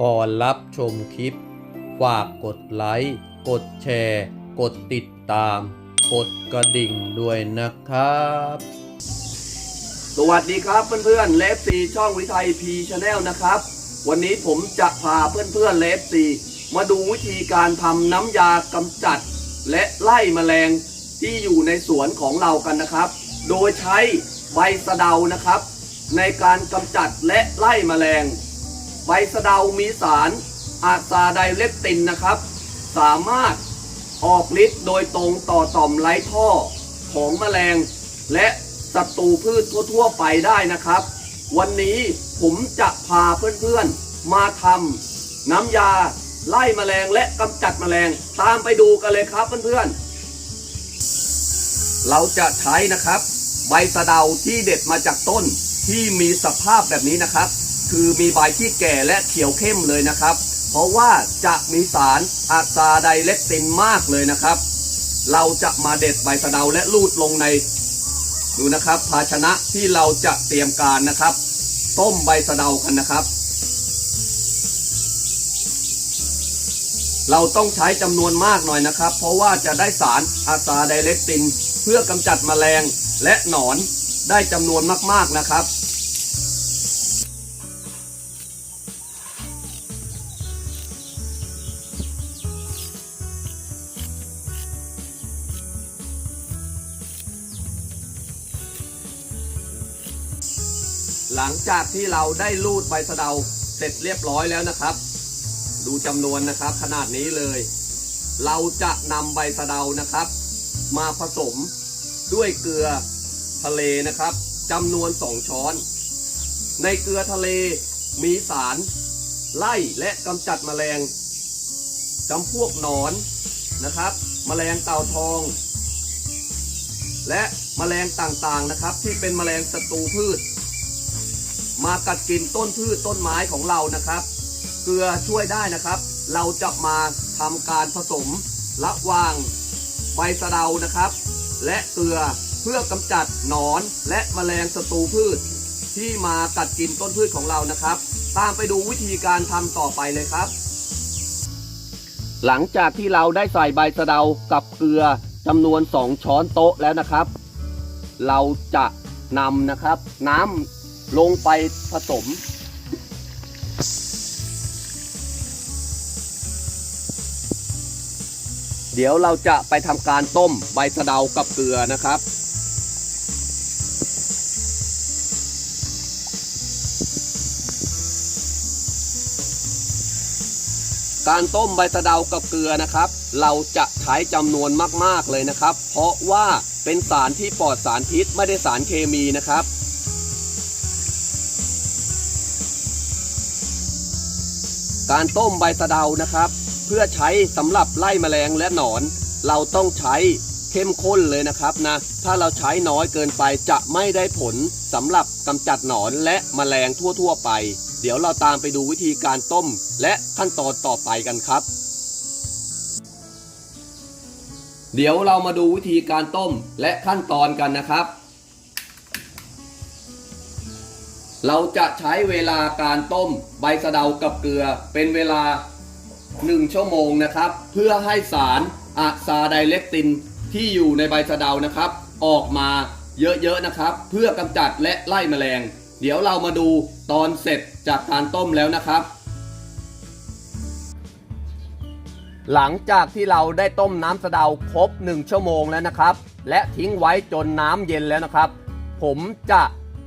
ก่อนรับชมคลิป ฝากกดไลค์ กดแชร์ กดติดตาม กดกระดิ่งด้วยนะครับ สวัสดีครับเพื่อนๆเลฟซีช่องวิทัยพีชาแนลนะครับ วันนี้ผมจะพาเพื่อนๆเลฟซีมาดูวิธีการทำน้ำยากำจัด และไล่แมลงที่อยู่ในสวนของเรากันนะครับ โดยใช้ใบสะเดานะครับ ในการกำจัดและไล่แมลง ใบสะเดามีสารอาซาไดเลปตินนะครับ สามารถออกฤทธิ์โดยตรงต่อต่อมไร้ท่อของแมลง และศัตรูพืชทั่ว ๆ ไปได้นะครับ วันนี้ผมจะพาเพื่อนๆ มาทำน้ำยาไล่แมลงและกำจัดแมลงตามไปดูกันเลยครับเพื่อนๆ เราจะใช้นะครับ ใบสะเดาที่เด็ดมาจากต้นที่มีสภาพแบบนี้นะครับ คือมีใบที่แก่และเขียวเข้มเลยนะครับ เพราะว่าจะมีสารอะซาไดเลปตินมากเลยนะครับ เราจะมาเด็ดใบสะเดาและลูดลงในดูนะครับ ภาชนะที่เราจะเตรียมการนะครับ ต้มใบสะเดากันนะครับ เราต้องใช้จำนวนมากหน่อยนะครับ เพราะว่าจะได้สารอะซาไดเลปติน เพื่อกำจัดแมลงและหนอนได้จำนวนมากๆนะครับ จากที่เราได้ลูดใบสะเดาเสร็จเรียบร้อยแล้วนะครับ ดูจำนวนนะครับขนาดนี้เลย เราจะนำใบสะเดานะครับ มาผสมด้วยเกลือทะเลนะครับจำนวน 2 ช้อน ในเกลือทะเลมีสาร ไล่และกำจัดแมลงจำพวกหนอนนะครับแมลงเต่าทอง และแมลงต่างๆนะครับ ที่เป็นแมลงศัตรูพืช มากัดกินต้นพืชต้นไม้ของเรานะครับ เกลือช่วยได้นะครับ เราจะมาทำการผสมระหว่างใบสะเดานะครับ และเกลือเพื่อกำจัดหนอนและแมลงศัตรูพืช ที่มากัดกินต้นพืชของเรานะครับ ตามไปดูวิธีการทำต่อไปเลยครับ หลังจากที่เราได้ใส่ใบสะเดากับเกลือจำนวน 2 ช้อนโต๊ะแล้วนะครับ เราจะนำนะครับ น้ำ ลงไปผสม เดี๋ยวเราจะไปทำการต้มใบสะเดากับเกลือนะครับ การต้มใบสะเดากับเกลือนะครับ เราจะใช้จำนวนมากๆเลยนะครับ เพราะว่าเป็นสารที่ปลอดสารพิษไม่ได้สารเคมีนะครับ การต้มใบสะเดานะครับ เพื่อใช้สำหรับไล่แมลงและหนอน เราต้องใช้เข้มข้นเลยนะครับนะถ้าเราใช้น้อยเกินไปจะไม่ได้ผลสำหรับกำจัดหนอนและแมลงทั่วๆไป เดี๋ยวเราตามไปดูวิธีการต้มและขั้นตอนต่อไปกันครับ เดี๋ยวเรามาดูวิธีการต้มและขั้นตอนกันนะครับ เราจะใช้เวลาการต้มใบสะเดากับเกลือเป็นเวลา 1 ชั่วโมงนะครับ เพื่อให้สารอะซาไดเลปตินที่อยู่ในใบสะเดานะครับ ออกมาเยอะๆนะครับ เพื่อกำจัดและไล่แมลง เดี๋ยวเรามาดูตอนเสร็จจากการต้มแล้วนะครับ หลังจากที่เราได้ต้มน้ำสะเดาครบ 1 ชั่วโมงแล้วนะครับ และทิ้งไว้จนน้ำเย็นแล้วนะครับ ผมจะ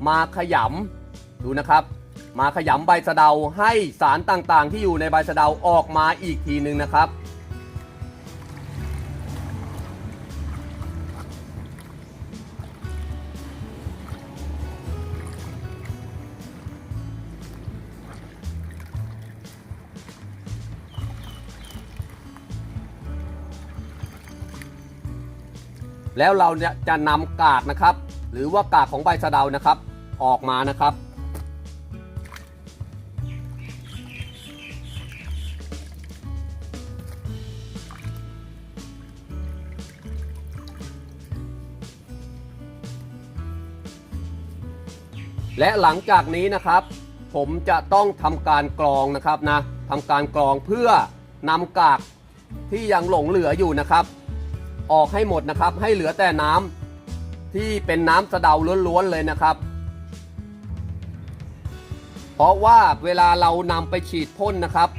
มาขยำ ดูนะครับ มาขยำใบสะเดาให้สารต่างๆ ที่อยู่ในใบสะเดาออกมาอีกทีหนึ่งนะครับแล้วเราเนี่ยจะนำกากนะครับ หรือว่ากากของใบสะเดานะครับ ออกมานะครับ และหลังจากนี้นะครับ ผมจะต้องทำการกรองนะครับนะทำการกรองเพื่อนำกากที่ยังหลงเหลืออยู่นะครับ ออกให้หมดนะครับ ให้เหลือแต่น้ำที่เป็นน้ำสะเดาล้วนๆเลยนะครับ เพราะว่าเวลาเรานำไปฉีดพ่นนะครับ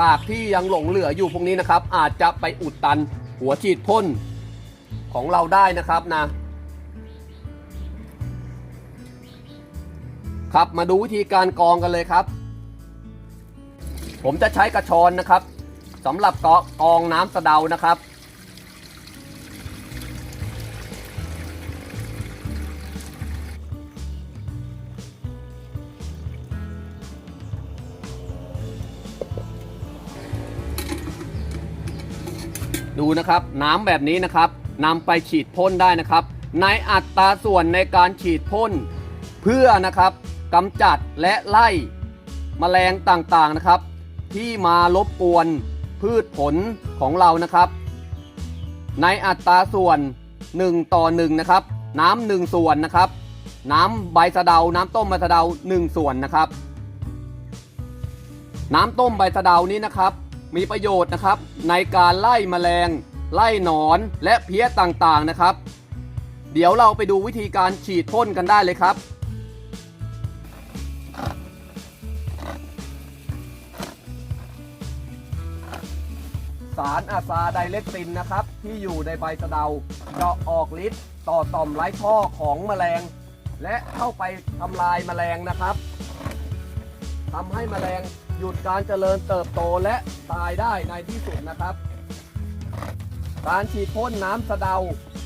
กากที่ยังหลงเหลืออยู่พวกนี้นะครับ อาจจะไปอุดตันหัวฉีดพ่นของเราได้นะครับนะ ครับมาดูวิธีการกรองกันเลยครับ ผมจะใช้กระชอนนะครับสำหรับกรกองน้ำสะเดานะครับ ดูนะครับน้ำแบบนี้นะครับนำไปฉีดพ่นได้นะครับ ในอัตราส่วนในการฉีดพ่นเพื่อนะครับ กำจัดและไล่มแมลงต่างๆนะครับ ที่มารบกวนพืชผลของเรานะครับ ในอัตราส่วน 1 ต่อ 1 นะครับ น้ำหนึ่งส่วนนะครับ น้ำใบสะเดา น้ำต้มใบสะเดา 1 ส่วนนะครับ น้ำต้มใบสะเดานี้นะครับ มีประโยชน์นะครับ ในการไล่แมลง ไล่หนอนและเพี้ยต่างๆนะครับ เดี๋ยวเราไปดูวิธีการฉีดพ่นกันได้เลยครับารอะซาไดเลกตินนะครับ ที่อยู่ในใบสะเดาจะออกฤทธิ์ต่อต่อมไร้ท่อของแมลง และเข้าไปทำลายแมลงนะครับทำให้แมลงหยุดการเจริญเติบโตและตายได้ในที่สุดนะครับ การฉีดพ่นน้ำสะเดา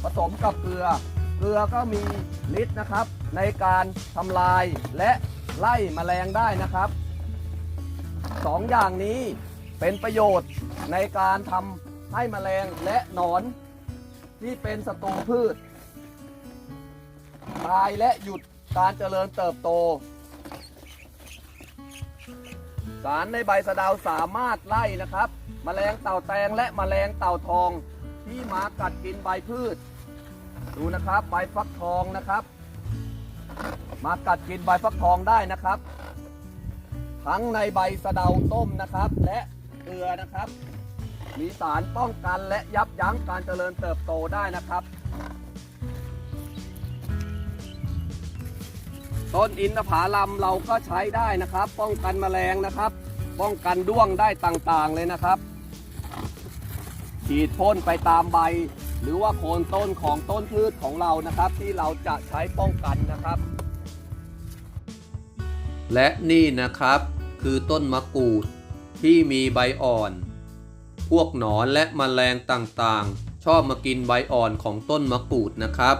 ผสมกับเกลือ เกลือก็มีฤทธิ์นะครับ ในการทำลายและไล่แมลงได้นะครับสองอย่างนี้ เป็นประโยชน์ในการทำให้แมลงและหนอน ที่เป็นศัตรูพืช ตายและหยุดการเจริญเติบโต สารในใบสะดาวสามารถไล่นะครับแมลงเต่าแตงและแมลงเต่าทองที่มากัดกินใบพืช ดูนะครับใบฟักทองนะครับ มากัดกินใบฟักทองได้นะครับ ทั้งในใบสะเดาต้มนะครับ และ เกลือนะครับ มีสารป้องกันและยับยั้งการเจริญเติบโตได้นะครับ ต้นอินทผลัมเราก็ใช้ได้นะครับ ป้องกันแมลงนะครับ ป้องกันด้วงได้ต่างๆเลยนะครับ ฉีดพ่นไปตามใบ หรือว่าโคนต้นของต้นพืชของเรานะครับ ที่เราจะใช้ป้องกันนะครับ และนี่นะครับคือต้นมะกรูด ที่มีใบอ่อน พวกหนอนและมแมลงต่างๆ ชอบมากินใบอ่อนของต้นมะกรูดนะครับ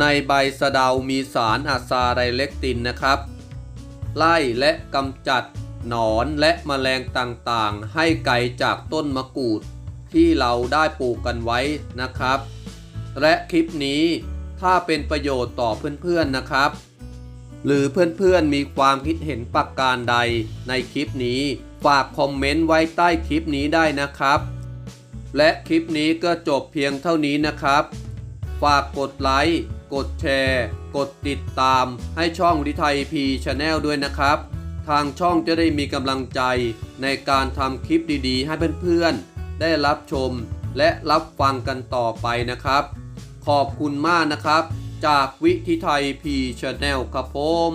ในใบสะเดามีสารอะซาไรเล็กตินนะครับ ไล่และกำจัดหนอนและมแมลงต่างๆ ให้ไกลจากต้นมะกรูดที่เราได้ปลูกกันไว้นะครับ และคลิปนี้ถ้าเป็นประโยชน์ต่อเพื่อนๆนะครับ หรือเพื่อนๆมีความคิดเห็นประการใดในคลิปนี้ ฝากคอมเมนต์ไว้ใต้คลิปนี้ได้นะครับ และคลิปนี้ก็จบเพียงเท่านี้นะครับ ฝากกดไลค์ กดแชร์ กดติดตามให้ช่องวิทยพีชาแนลด้วยนะครับ ทางช่องจะได้มีกำลังใจในการทำคลิปดีๆ ให้เพื่อนๆ ได้รับชมและรับฟังกันต่อไปนะครับ ขอบคุณมากนะครับ จากวิทิไทยพีชาแนลครับผม